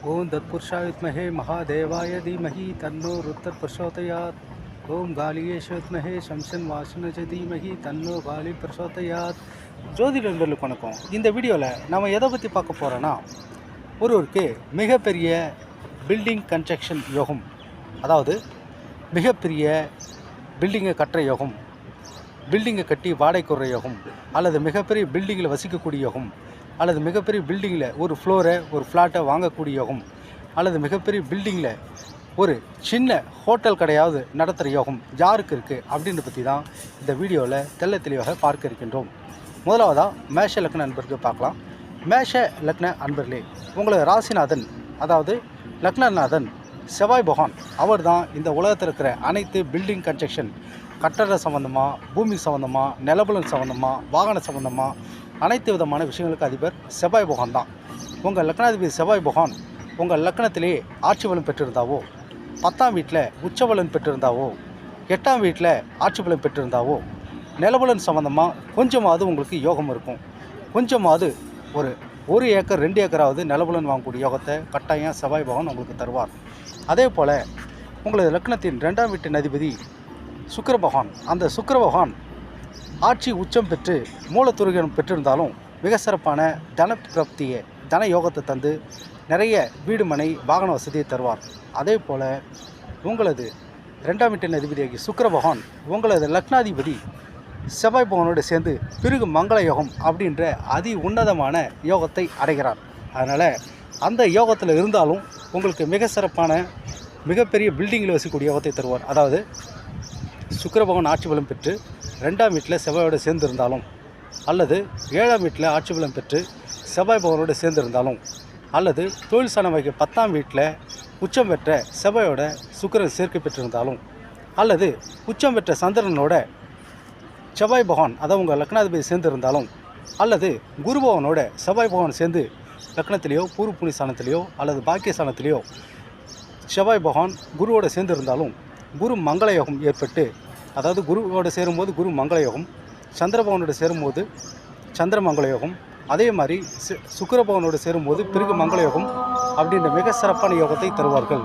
ஓம் தத்புருஷாய வித்மஹே மகாதேவாய தீமஹி தன்னோ ருத்தர் பிரசோதயாத் ஓம் காலியேஷ வித்மஹே சம்சன் வாசனஜ தீமஹி தன்னோ காலி பிரசோதயாத் ஜோதி நண்பர்களுக்கு வணக்கம். இந்த வீடியோவில் நம்ம எதை பற்றி பார்க்க போகிறோன்னா ஒருவருக்கு மிகப்பெரிய பில்டிங் கன்ஸ்ட்ரக்ஷன் யோகம் அதாவது மிகப்பெரிய பில்டிங்கை கட்டுற யோகம் பில்டிங்கை கட்டி வாடகை கொடுற யோகம் அல்லது மிகப்பெரிய பில்டிங்கில் வசிக்கக்கூடிய யோகம் அல்லது மிகப்பெரிய பில்டிங்கில் ஒரு ஃப்ளோரை ஒரு ஃப்ளாட்டை வாங்கக்கூடிய யோகம். அல்லது மிகப்பெரிய பில்டிங்கில் ஒரு சின்ன ஹோட்டல் கடையாவது நடத்துகிற யோகம் யாருக்கு இருக்குது அப்படின்னு பற்றி தான் இந்த வீடியோவில் தெள்ள தெளிவாக பார்க்க இருக்கின்றோம். முதலாவதாக மேஷ லக்ன அன்பருக்கு பார்க்கலாம். மேஷ லக்ன அன்பர்களே உங்களை ராசிநாதன் அதாவது லக்னநாதன் செவ்வாய் பகவான் அவர் தான் இந்த உலகத்தில் இருக்கிற அனைத்து பில்டிங் கன்ஸ்ட்ரக்ஷன் கட்டட சம்மந்தமாக பூமி சம்மந்தமாக நிலபலன் சம்மந்தமாக வாகன சம்மந்தமாக அனைத்து விதமான விஷயங்களுக்கு அதிபர் செவ்வாய் பகவான் தான். உங்கள் லக்னாதிபதி செவ்வாய் பகவான் உங்கள் லக்னத்திலே ஆட்சி பலம் பெற்றிருந்தாவோ? பத்தாம் வீட்டில் உச்சபலன் பெற்றிருந்தாவோ? எட்டாம் வீட்டில் ஆட்சி பலம் பெற்றிருந்தாவோ? நிலபலன் சம்மந்தமாக கொஞ்சமாவது உங்களுக்கு யோகம் இருக்கும். கொஞ்சமாவது ஒரு ஒரு ஏக்கர் ரெண்டு ஏக்கராவது நிலபலன் வாங்கக்கூடிய யோகத்தை கட்டாயம் செவ்வாய் பகவான் உங்களுக்கு தருவார். அதே போல் உங்களது லக்னத்தின் ரெண்டாம் வீட்டின் அதிபதி சுக்கர பகவான் அந்த சுக்கர பகவான் ஆட்சி உச்சம் பெற்று மூலத்துருகன் பெற்றிருந்தாலும் மிக சிறப்பான தன பிராப்தியை தன யோகத்தை தந்து நிறைய வீடு மனை வாகன வசதியை தருவார். அதே போல் உங்களது ரெண்டாம் வீட்டின் அதிபதியாகி சுக்கர பகவான் உங்களது லக்னாதிபதி செவ்வாய் பகவானோடு சேர்ந்து பிறகு மங்கள யோகம் அப்படின்ற அதி உன்னதமான யோகத்தை அடைகிறார். அதனால் அந்த யோகத்தில் இருந்தாலும் உங்களுக்கு மிக சிறப்பான மிகப்பெரிய பில்டிங்கில் வசிக்கக்கூடிய யோகத்தை தருவார். அதாவது சுக்கர பகவான் ஆட்சி பலம் பெற்று ரெண்டாம் வீட்டில் செவ்வாயோடு சேர்ந்திருந்தாலும் அல்லது ஏழாம் வீட்டில் ஆட்சி பலம் பெற்று செவ்வாய் பவனோடு சேர்ந்திருந்தாலும் அல்லது தொழில் சாணம் வகை பத்தாம் வீட்டில் உச்சம் பெற்ற செவ்வாயோட சுக்கரன் சேர்க்கை பெற்றிருந்தாலும் அல்லது உச்சம் பெற்ற சந்திரனோட செவ்வாய் பகவான் அதாவது உங்கள் லக்னாதிபதி சேர்ந்திருந்தாலும் அல்லது குரு பகவானோட செவ்வாய் பகவான் சேர்ந்து லக்னத்திலேயோ பூர்வ புனி ஸ்தானத்திலேயோ அல்லது பாக்கிய ஸ்தானத்திலேயோ செவ்வாய் பகவான் குருவோட சேர்ந்திருந்தாலும் குரு மங்கள யோகம் ஏற்பட்டு அதாவது குருவோட சேரும்போது குரு மங்கள யோகம் சந்திர பகவானோட சேரும்போது சந்திர மங்கள யோகம் அதே மாதிரி சு- சுக்கிர சேரும்போது பிறகு மங்கள யோகம் அப்படின்ற மிக சிறப்பான யோகத்தை தருவார்கள்.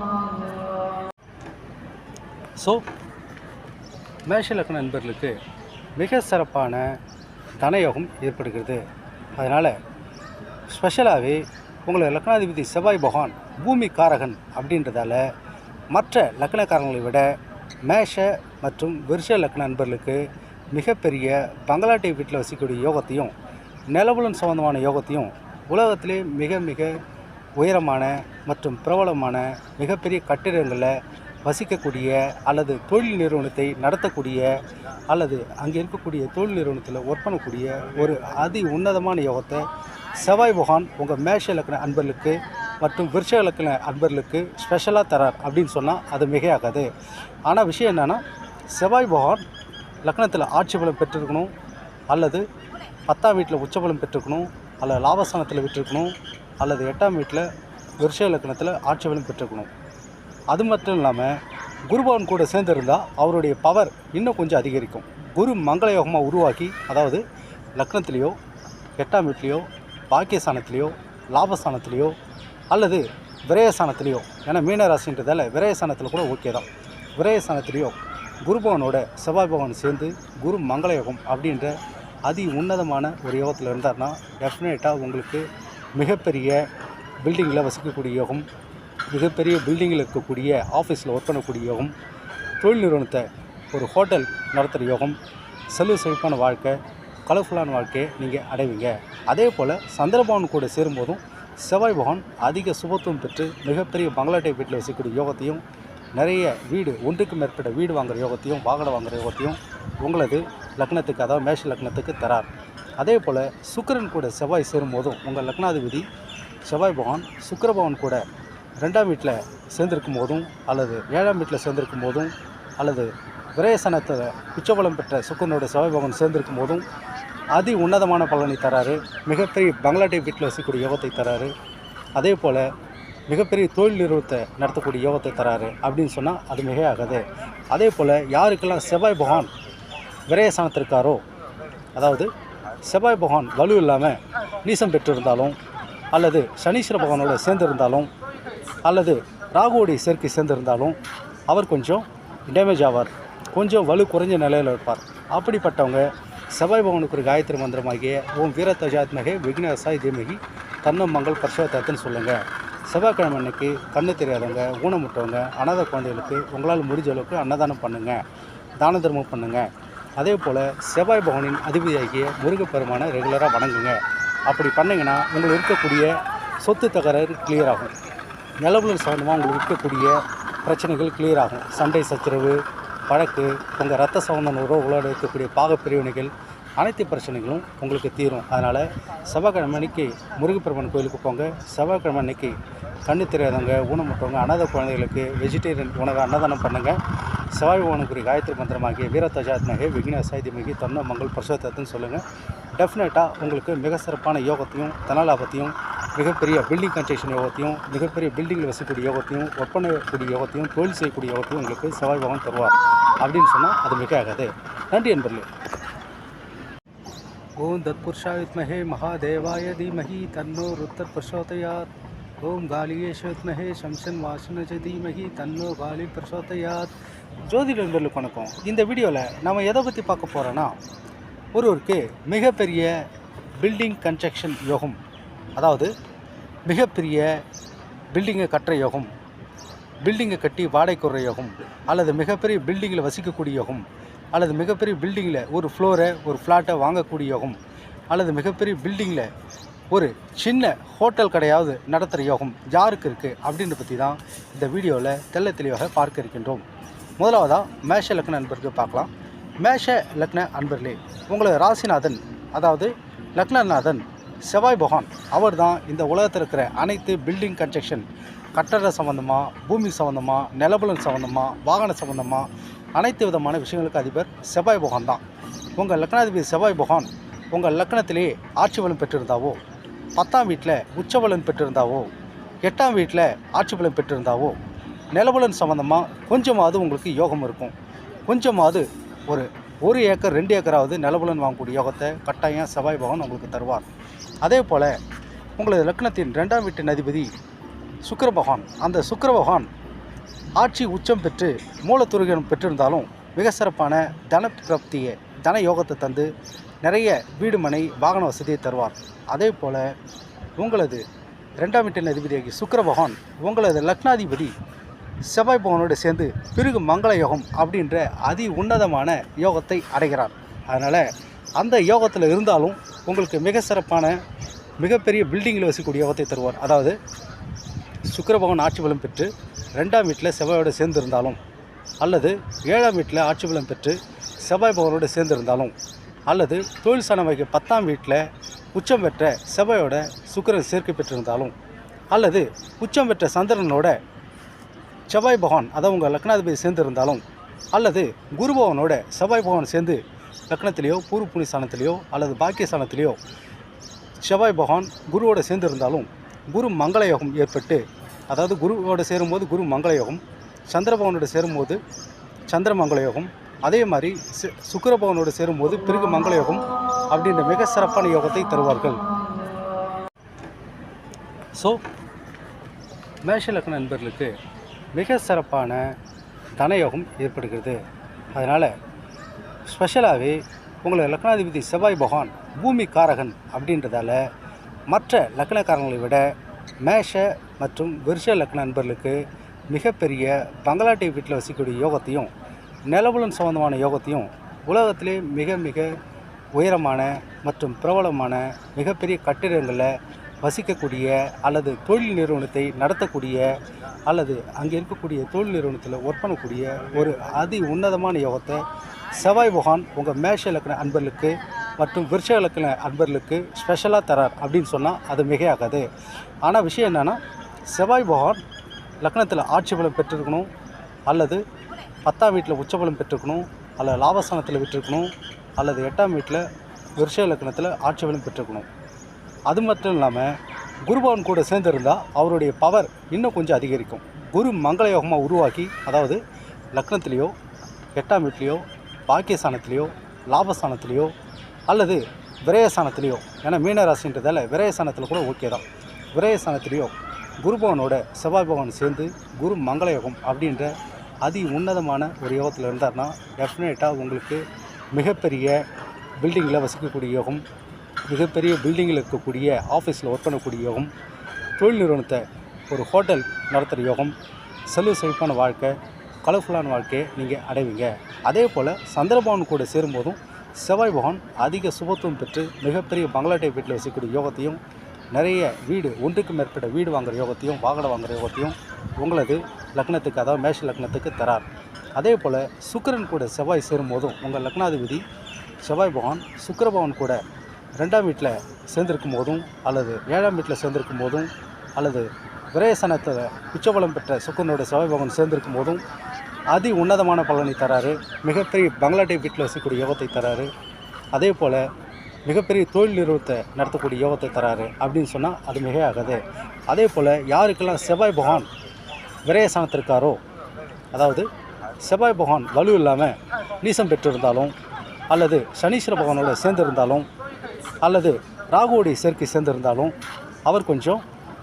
ஸோ மேஷ லக்ன நண்பர்களுக்கு மிக சிறப்பான தனயோகம் ஏற்படுகிறது. அதனால் ஸ்பெஷலாகவே உங்களை லக்னாதிபதி செவ்வாய் பகவான் பூமி காரகன் அப்படின்றதால மற்ற லக்னக்காரங்களை விட மேஷ மற்றும் விருஷ லக்ன நண்பர்களுக்கு மிகப்பெரிய பங்களாட்டை வீட்டில் வசிக்கக்கூடிய யோகத்தையும் நிலவுலன் சம்பந்தமான யோகத்தையும் உலகத்திலே மிக மிக உயரமான மற்றும் பிரபலமான மிகப்பெரிய கட்டிடங்களில் வசிக்கக்கூடிய அல்லது தொழில் நிறுவனத்தை நடத்தக்கூடிய அல்லது அங்கே இருக்கக்கூடிய தொழில் நிறுவனத்தில் ஒர்க் பண்ணக்கூடிய ஒரு அதி உன்னதமான யோகத்தை செவ்வாய் புகான் உங்கள் மேஷ இலக்கண அன்பர்களுக்கு மற்றும் விருஷ இலக்கண அன்பர்களுக்கு ஸ்பெஷலாக தரார் அப்படின்னு சொன்னால் அது மிகையாகாது. ஆனால் விஷயம் என்னென்னா செவ்வாய் பகவான் லக்னத்தில் ஆட்சி பலம் பெற்றிருக்கணும் அல்லது பத்தாம் வீட்டில் உச்சபலம் பெற்றிருக்கணும் அல்லது லாபஸ்தானத்தில் விட்டிருக்கணும் அல்லது எட்டாம் வீட்டில் விருஷ இலக்கணத்தில் ஆட்சி பலம் பெற்றிருக்கணும். அது மட்டும் இல்லாமல் குருபவன் கூட சேர்ந்திருந்தால் அவருடைய பவர் இன்னும் கொஞ்சம் அதிகரிக்கும். குரு மங்கள யோகமாக உருவாக்கி அதாவது லக்னத்திலேயோ எட்டாம் வீட்லேயோ பாக்கியஸ்தானத்திலேயோ லாபஸ்தானத்திலேயோ அல்லது விரயஸ்தானத்திலேயோ ஏன்னா மீனராசின்றதால விரயஸ்தானத்தில் கூட ஓகே தான். விரயசானத்துலேயோ குருபவனோட செவ்வாய் பகவான் சேர்ந்து குரு மங்கள யோகம் அப்படின்ற அதி உன்னதமான ஒரு யோகத்தில் இருந்தார்னா டெஃபினட்டாக உங்களுக்கு மிகப்பெரிய பில்டிங்கில் வசிக்கக்கூடிய யோகம் மிகப்பெரிய பில்டிங்கில் இருக்கக்கூடிய ஆஃபீஸில் ஒர்க் பண்ணக்கூடிய யோகம் தொழில் நிறுவனத்தை ஒரு ஹோட்டல் நடத்துகிற யோகம் செல்வ செழிப்பான வாழ்க்கை கலர்ஃபுல்லான வாழ்க்கையை நீங்கள் அடைவீங்க. அதே போல் சந்திரபவன் கூட சேரும்போதும் செவ்வாய் பகவான் அதிக சுபத்துவம் பெற்று மிகப்பெரிய பங்களாட்டை வீட்டில் வசிக்கக்கூடிய யோகத்தையும் நிறைய வீடு ஒன்றுக்கு மேற்பட்ட வீடு வாங்குகிற யோகத்தையும் வாகனம் வாங்குற யோகத்தையும் உங்களது லக்னத்துக்கு அதாவது மேஷ லக்னத்துக்கு தரார். அதே போல் சுக்கரன் கூட செவ்வாய் சேரும்போதும் உங்கள் லக்னாதிபதி செவ்வாய் பகவான் சுக்கர பகவான் கூட ரெண்டாம் வீட்டில் சேர்ந்திருக்கும் போதும் அல்லது ஏழாம் வீட்டில் சேர்ந்திருக்கும் போதும் அல்லது விரயசனத்தில் உச்சபலம் பெற்ற சுக்கரனோட செவ்வாய் பகவான் சேர்ந்திருக்கும் போதும் அதி உன்னதமான பலனை தராரு. மிகப்பெரிய பங்களாட்டை வீட்டில் வசிக்கக்கூடிய யோகத்தை தராரு. அதே போல் மிகப்பெரிய தொழில் நிறுவனத்தை நடத்தக்கூடிய யோகத்தை தராரு அப்படின்னு சொன்னால் அது மிகையாகாது. அதே போல் யாருக்கெல்லாம் செவ்வாய் பகவான் விரயசானத்திற்காரோ அதாவது செவ்வாய் பகவான் வலு இல்லாமல் நீசம் பெற்றிருந்தாலும் அல்லது சனீஸ்வர பகவானோட சேர்ந்திருந்தாலும் அல்லது ராகுவோடைய சேர்க்கை சேர்ந்திருந்தாலும் அவர் கொஞ்சம் டேமேஜ் ஆவார். கொஞ்சம் வலு குறைஞ்ச நிலையில் இருப்பார். அப்படிப்பட்டவங்க செவ்வாய் பவனுக்கு ஒரு காயத்ரி மந்திரமாகிய ஓம் வீரத்தஜாத்மகே விக்னசாய் தீமகி தன்னம் மங்கள் பர்ஷவத்தன்னு சொல்லுங்கள் செவ்வாய்க்கிழமை அன்னைக்கு கண்ணு தெரியாதவங்க ஊனமுட்டவங்க அனாத குழந்தைகளுக்கு உங்களால் முடிஞ்ச அளவுக்கு அன்னதானம் பண்ணுங்கள் தான தர்மம் பண்ணுங்கள் அதே போல் செவ்வாய் பவனின் அதிபதியாகிய முருகப்பெருமானை ரெகுலராக வணங்குங்க. அப்படி பண்ணிங்கன்னா உங்களுக்கு இருக்கக்கூடிய சொத்து தகராறு கிளியர் ஆகும். நிலவுல சம்பந்தமாக உங்களுக்கு இருக்கக்கூடிய பிரச்சனைகள் கிளியர் ஆகும். சண்டை சச்சரவு வழக்கு உங்கள் ரத்த சம்பந்தம் உறவுகளோடு இருக்கக்கூடிய பாகப்பிரிவினைகள் அனைத்து பிரச்சனைகளும் உங்களுக்கு தீரும். அதனால் செவ்வாய்க்கிழமை அன்னைக்கு முருகப்பெருமான் கோயிலுக்கு போங்க. செவ்வாய்க்கிழமை அன்னைக்கு கண்ணு தெரியாதவங்க ஊனமுட்டவங்க அனாத குழந்தைகளுக்கு வெஜிடேரியன் உணவை அன்னதானம் பண்ணுங்கள் செவ்வாய் பவனுக்குரிய காயத்ரி மந்திரமாகிய வீரத்தஜாத்மகே விக்ன சைதிமகி தன்ன மங்கள் பிரசோதத்துன்னு சொல்லுங்கள் டெஃபினட்டாக உங்களுக்கு மிக சிறப்பான யோகத்தையும் தனலாபத்தையும் மிகப்பெரிய பில்டிங் கன்ஸ்ட்ரக்ஷன் யோகத்தையும் மிகப்பெரிய பில்டிங்கில் வசிக்கக்கூடிய யோகத்தையும் ஒர்க் பண்ணக்கூடிய யோகத்தையும் தொழில் செய்யக்கூடிய யோகத்தையும் உங்களுக்கு செவ்வாய் பகவான் தருவார். அப்படின்னு சொன்னால் அது மிக ஆகாது நன்றி என்பர்களே ஓம் தத்புருஷாய வித்மஹே மகாதேவாய தீமஹி தன்னோ ருத்தர் பிரசோதயாத். ஓம் காலியேஷ வித்மஹே சம்சன் வாசனஜ தீமஹி தன்னோ காலி பிரசோதயாத். ஜோதிட நண்பர்களுக்கு வணக்கம். இந்த வீடியோவில் நம்ம எதை பற்றி பார்க்க போகிறோன்னா ஒருவருக்கு மிகப்பெரிய பில்டிங் கன்ஸ்ட்ரக்ஷன் யோகம் அதாவது மிகப்பெரிய பில்டிங்கை கட்டுற யோகம் பில்டிங்கை கட்டி வாடகைக்கு விடுற யோகம் அல்லது மிகப்பெரிய பில்டிங்கில் வசிக்கக்கூடிய யோகம் அல்லது மிகப்பெரிய பில்டிங்கில் ஒரு ஃப்ளோரை ஒரு ஃப்ளாட்டை வாங்கக்கூடிய யோகம் அல்லது மிகப்பெரிய பில்டிங்கில் ஒரு சின்ன ஹோட்டல் கடையாவது நடத்துகிற யோகம் யாருக்கு இருக்குது அப்படின்றத பற்றி தான் இந்த வீடியோவில் தெள்ள தெளிவாக பார்க்க இருக்கின்றோம். முதலாவதாக மேஷ லக்ன அன்பருக்கு பார்க்கலாம். மேஷ லக்ன அன்பர்களே உங்களை ராசிநாதன் அதாவது லக்னநாதன் செவ்வாய் பகவான் அவர் தான் இந்த உலகத்தில் இருக்கிற அனைத்து பில்டிங் கன்ஸ்ட்ரக்ஷன் கட்டட சம்மந்தமாக பூமி சம்மந்தமாக நிலபலன் சம்மந்தமாக வாகன சம்மந்தமாக அனைத்து விதமான விஷயங்களுக்கு அதிபர் செவ்வாய் பகவான் தான். உங்கள் லக்னாதிபதி செவ்வாய் பகவான் உங்கள் லக்னத்திலே ஆட்சி பலம் பெற்றிருந்தாவோ பத்தாம் வீட்டில் உச்சபலன் பெற்றிருந்தாவோ எட்டாம் வீட்டில் ஆட்சி பலம் பெற்றிருந்தாவோ நிலபலன் சம்மந்தமாக கொஞ்சமாவது உங்களுக்கு யோகம் இருக்கும். கொஞ்சமாவது ஒரு ஒரு ஏக்கர் ரெண்டு ஏக்கராவது நிலபலன் வாங்கக்கூடிய யோகத்தை கட்டாயம் செவ்வாய் பகவான் உங்களுக்கு தருவார். அதே போல் உங்களது லக்னத்தின் ரெண்டாம் வீட்டின் அதிபதி சுக்கர பகவான். அந்த சுக்கர பகவான் ஆட்சி உச்சம் பெற்று மூலத்துருகன் பெற்றிருந்தாலும் மிக சிறப்பான தன பிராப்தியை தன யோகத்தை தந்து நிறைய வீடு மனை வாகன வசதியை தருவார். அதே போல் உங்களது ரெண்டாம் வீட்டின் அதிபதியாகி சுக்கர பகவான் உங்களது லக்னாதிபதி செவ்வாய் பகவானோடு சேர்ந்து பிறகு மங்கள யோகம் அப்படின்ற அதி உன்னதமான யோகத்தை அடைகிறார். அதனால் அந்த யோகத்தில் இருந்தாலும் உங்களுக்கு மிக சிறப்பான மிகப்பெரிய பில்டிங்கில் வசிக்கக்கூடிய யோகத்தை தருவார். அதாவது சுக்கர பகவான் ஆட்சி பலம் பெற்று ரெண்டாம் வீட்டில் செவ்வாயோடு சேர்ந்திருந்தாலும் அல்லது ஏழாம் வீட்டில் ஆட்சி பலம் பெற்று செவ்வாய் பகவானோடு சேர்ந்திருந்தாலும் அல்லது தொழில் சனமைக்கு பத்தாம் வீட்டில் உச்சம் பெற்ற செவ்வாயோட சுக்கிரன் சேர்க்கை பெற்றிருந்தாலும் அல்லது உச்சம் பெற்ற சந்திரனோட செவ்வாய் பகவான் அதாவது உங்கள் லக்னாதிபதி சேர்ந்திருந்தாலும் அல்லது குரு பகவானோட செவ்வாய் பகவான் சேர்ந்து லக்னத்திலேயோ பூர்வ புனி ஸ்தானத்திலேயோ அல்லது பாக்கிய ஸ்தானத்திலேயோ செவ்வாய் பகவான் குருவோடு சேர்ந்திருந்தாலும் குரு மங்கள யோகம் ஏற்பட்டு அதாவது குருவோடு சேரும்போது குரு மங்கள யோகம் சந்திர பகவானோட சேரும்போது சந்திர மங்கள யோகம் அதே மாதிரி சு- சுக்கிர சேரும்போது பிறகு மங்கள யோகம் அப்படின்ற மிக சிறப்பான யோகத்தை தருவார்கள். ஸோ மேஷ லக்ன நண்பர்களுக்கு மிக சிறப்பான தனயோகம் ஏற்படுகிறது. அதனால் ஸ்பெஷலாகவே உங்களை லக்னாதிபதி செவ்வாய் பகவான் பூமி காரகன் அப்படின்றதால மற்ற லக்னக்காரங்களை விட மேஷ மற்றும் விருஷ லக்ன நண்பர்களுக்கு மிகப்பெரிய பங்களாட்டி வீட்டில் வசிக்கக்கூடிய யோகத்தையும் நிலவுலன் சம்பந்தமான யோகத்தையும் உலகத்திலே மிக மிக உயரமான மற்றும் பிரபலமான மிகப்பெரிய கட்டிடங்களில் வசிக்கக்கூடிய அல்லது தொழில் நிறுவனத்தை நடத்தக்கூடிய அல்லது அங்கே இருக்கக்கூடிய தொழில் நிறுவனத்தில் ஒர்க் பண்ணக்கூடிய ஒரு அதி உன்னதமான யோகத்தை செவ்வாய் பகவான் உங்கள் மேஷ இலக்கண அன்பர்களுக்கு மற்றும் விருஷ இலக்கண அன்பர்களுக்கு ஸ்பெஷலாக தரார் அப்படின்னு சொன்னால் அது மிகையாகாது. ஆனால் விஷயம் என்னென்னா செவ்வாய் பகவான் லக்னத்தில் ஆட்சி பலம் பெற்றிருக்கணும் அல்லது பத்தாம் வீட்டில் உச்சபலம் பெற்றிருக்கணும் அல்லது லாபஸ்தானத்தில் விட்டிருக்கணும் அல்லது எட்டாம் வீட்டில் விருஷ இலக்கணத்தில் ஆட்சி பலம் பெற்றிருக்கணும். அது மட்டும் இல்லாமல் குருபவன் கூட சேர்ந்திருந்தால் அவருடைய பவர் இன்னும் கொஞ்சம் அதிகரிக்கும். குரு மங்கள யோகமாக உருவாக்கி அதாவது லக்னத்திலேயோ எட்டாம் வீட்லேயோ பாக்கியஸ்தானத்திலேயோ லாபஸ்தானத்திலேயோ அல்லது விரயஸ்தானத்திலேயோ ஏன்னா மீனராசின்றதால விரயஸ்தானத்தில் கூட ஓகே தான். விரயஸ்தானத்திலேயோ குருபவனோட செவ்வாய் பகவான் சேர்ந்து குரு மங்கள யோகம் அப்படின்ற அதி உன்னதமான ஒரு யோகத்தில் இருந்தார்னா டெஃபினட்டாக உங்களுக்கு மிகப்பெரிய பில்டிங்கில் வசிக்கக்கூடிய யோகம் மிகப்பெரிய பில்டிங்கில் இருக்கக்கூடிய ஆஃபீஸில் ஒர்க் பண்ணக்கூடிய யோகம் தொழில் நிறுவனத்தை ஒரு ஹோட்டல் நடத்துகிற யோகம் செல்வ செழிப்பான வாழ்க்கை கலர்ஃபுல்லான வாழ்க்கையை நீங்கள் அடைவீங்க. அதே போல் சந்திரபவன் கூட சேரும்போதும் செவ்வாய் பகவான் அதிக சுபத்துவம் பெற்று மிகப்பெரிய பங்களா வீட்டில் வசிக்கக்கூடிய யோகத்தையும் நிறைய வீடு ஒன்றுக்கு மேற்பட்ட வீடு வாங்குற யோகத்தையும் வாகனம் வாங்குற யோகத்தையும் உங்களது லக்னத்துக்கு அதாவது மேஷ லக்னத்துக்கு தரார். அதே போல் சுக்கரன் கூட செவ்வாய் சேரும்போதும் உங்கள் லக்னாதிபதி செவ்வாய் பகவான் சுக்கிர பகவான் கூட ரெண்டாம் வீட்டில் சேர்ந்திருக்கும் போதும் அல்லது ஏழாம் வீட்டில் சேர்ந்திருக்கும் போதும் அல்லது விரயசனத்தில் உச்சபலம் பெற்ற சுக்கரனுடைய செவ்வாய் பகவான் சேர்ந்திருக்கும் போதும் அதி உன்னதமான பலனை தராரு. மிகப்பெரிய பங்களாதேஷ் வீட்டில் வசிக்கக்கூடிய யோகத்தை தராரு. அதே போல் மிகப்பெரிய தொழில் நிறுவனத்தை நடத்தக்கூடிய யோகத்தை தராரு அப்படின்னு சொன்னால் அது மிகையாகாது. அதே போல் யாருக்கெல்லாம் செவ்வாய் பகவான் விரயசனத்திற்காரோ அதாவது செவ்வாய் பகவான் வலு இல்லாமல் நீசம் பெற்றிருந்தாலும் அல்லது சனீஸ்வர பகவானோட சேர்ந்திருந்தாலும் அல்லது ராகுவோடைய சேர்க்கை சேர்ந்திருந்தாலும் அவர் கொஞ்சம்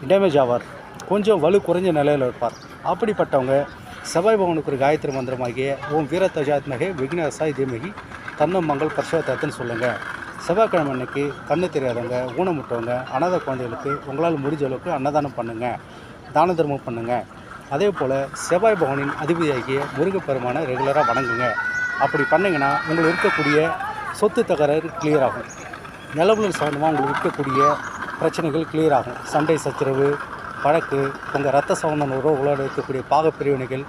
டேமேஜ் ஆவார். கொஞ்சம் வலு குறைஞ்ச நிலையில் இருப்பார். அப்படிப்பட்டவங்க செவ்வாய் பவனுக்கு ஒரு காயத்ரி மந்திரமாகிய ஓம் வீரத்தஜாத்மகே விக்னசாய் தீமகி தன்னம் மங்கள் சொல்லுங்கள் செவ்வாய்க்கிழமை அன்னைக்கு கண்ணு தெரியாதவங்க ஊனமுட்டவங்க அனாத குழந்தைகளுக்கு உங்களால் முடிஞ்ச அளவுக்கு அன்னதானம் பண்ணுங்கள் தான தர்மம் பண்ணுங்கள் அதே போல் செவ்வாய் பவனின் அதிபதியாகிய முருகப்பெருமானை ரெகுலராக வணங்குங்க. அப்படி பண்ணிங்கன்னா உங்களுக்கு இருக்கக்கூடிய சொத்து தகராறு கிளியர் ஆகும். நிலவுகள் சம்மந்தமாக உங்களுக்கு இருக்கக்கூடிய பிரச்சனைகள் கிளியர் ஆகும். சண்டை சச்சரவு வழக்கு உங்கள் ரத்த சம்பந்தம் உறவுகளோடு இருக்கக்கூடிய பாகப்பிரிவினைகள்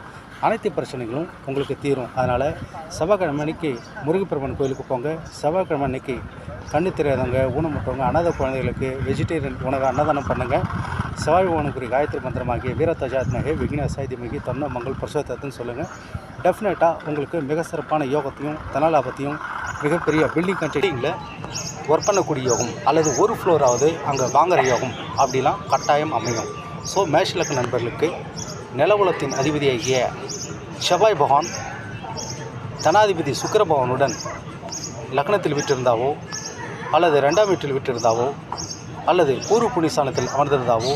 அனைத்து பிரச்சனைகளும் உங்களுக்கு தீரும். அதனால் செவ்வாய்க்கிழமை அன்னைக்கு முருகப்பெருமான் கோயிலுக்கு போங்க. செவ்வாய்க்கிழமை அன்னைக்கு கண்ணு தெரியாதவங்க ஊனமுற்றவங்க அனாத குழந்தைகளுக்கு வெஜிடேரியன் உணவை அன்னதானம் பண்ணுங்கள் செவ்வாய் பகவானுக்குரிய காயத்ரி மந்திரமாகிய வீரத்தஜாத்மகே விக்ன சைதிமகி தன்ன மங்கள் பிரசோத்தத்துன்னு சொல்லுங்கள் டெஃபினட்டாக உங்களுக்கு மிக சிறப்பான யோகத்தையும் தனலாபத்தையும் மிகப்பெரிய பில்டிங் கன்ஸ்ட்ரக்டிங்கில் ஒர்க் பண்ணக்கூடிய யோகம் அல்லது ஒரு ஃப்ளோராவது அங்கே வாங்குற யோகம் அப்படிலாம் கட்டாயம் அமையும். ஸோ மேஷலக்கு நண்பர்களுக்கு நிலவுலத்தின் அதிபதியாகிய செவ்வாய் பகவான் தனாதிபதி சுக்கர பகவானுடன் லக்னத்தில் விட்டிருந்தாவோ அல்லது ரெண்டாம் வீட்டில் விட்டிருந்தாவோ அல்லது பூர்வ புண்ணியஸ்தானத்தில் அமர்ந்திருந்தாவோ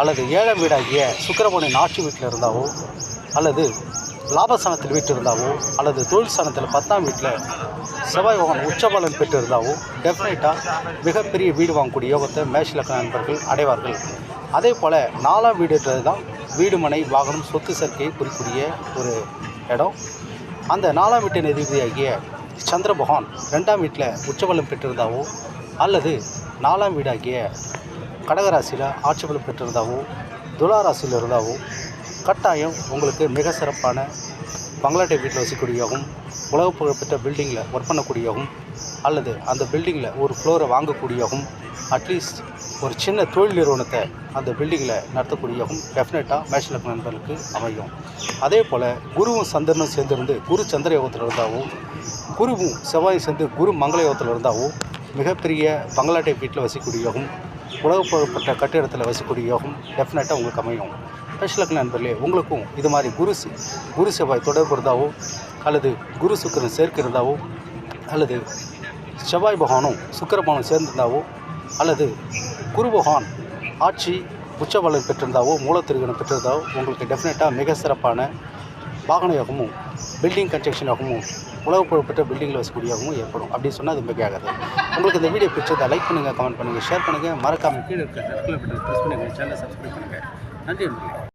அல்லது ஏழாம் வீடாகிய சுக்கரபவனின் ஆட்சி வீட்டில் இருந்தாவோ அல்லது லாபஸ்தானத்தில் வீட்டிருந்தாவோ அல்லது தொழில் ஸ்தானத்தில் பத்தாம் வீட்டில் செவ்வாய் பகவான் உச்சபலன் பெற்றிருந்தாவோ டெஃபினட்டாக மிகப்பெரிய வீடு வாங்கக்கூடிய யோகத்தை மேஷ் நண்பர்கள் அடைவார்கள். அதே போல் நாலாம் வீடுன்றது தான் வீடு மனை வாகனம் சொத்து சேர்க்கையை குறிக்கூடிய ஒரு இடம். அந்த நாலாம் வீட்டின் அதிபதியாகிய சந்திர பகவான் ரெண்டாம் வீட்டில் உச்சபலம் பெற்றிருந்தாவோ அல்லது நாலாம் வீடாகிய கடகராசியில் ஆட்சி பலம் பெற்றிருந்தாவோ துலா ராசியில் இருந்தாவோ கட்டாயம் உங்களுக்கு மிக சிறப்பான பங்களாட்டை வீட்டில் வசிக்கக்கூடியவும் உலக புகழ்பெற்ற பில்டிங்கில் ஒர்க் பண்ணக்கூடியவும் அல்லது அந்த பில்டிங்கில் ஒரு ஃப்ளோரை வாங்கக்கூடியவும் அட்லீஸ்ட் ஒரு சின்ன தொழில் நிறுவனத்தை அந்த பில்டிங்கில் நடத்தக்கூடியவும் டெஃபினட்டாக மேஷலக் நண்பர்களுக்கு அமையும். அதே போல் குருவும் சந்திரனும் சேர்ந்திருந்து குரு சந்திர யோகத்தில் இருந்தாவும் குருவும் செவ்வாயும் சேர்ந்து குரு மங்கள யோகத்தில் இருந்தாவும் மிகப்பெரிய பங்களாட்டை வீட்டில் வசிக்கக்கூடியவும் உலக புகழ்பெற்ற கட்டிடத்தில் வசிக்கக்கூடியவும் டெஃபினட்டாக உங்களுக்கு அமையும். ஸ்பெஷலுக்கு நண்பர்களே உங்களுக்கும் இது மாதிரி குரு குரு செவ்வாய் தொடர்பு இருந்தாவோ அல்லது குரு சுக்கரன் சேர்க்கை இருந்தாவோ அல்லது செவ்வாய் பகவானும் சுக்கிர பகவானும் சேர்ந்திருந்தாவோ அல்லது குரு பகவான் ஆட்சி உச்சபலம் பெற்றிருந்தாவோ மூலத்திருகணம் பெற்றிருந்தாவோ உங்களுக்கு டெஃபினட்டாக மிக சிறப்பான வாகன யோகமும் பில்டிங் கன்ஸ்ட்ரக்ஷன் யோகமும் உலக புகழ்பெற்ற பில்டிங்கில் வசக்கூடியவும் ஏற்படும். அப்படின்னு சொன்னால் அது மிகையாகாது. உங்களுக்கு இந்த வீடியோ பிடிச்சதை லைக் பண்ணுங்கள் கமெண்ட் பண்ணுங்கள் ஷேர் பண்ணுங்கள் மறக்காமல் கீழே இருக்கிற ரெட் கலர் பட்டன் ப்ரெஸ் பண்ணுங்கள் சேனலை சப்ஸ்கிரைப் பண்ணுங்கள் நன்றி நன்றி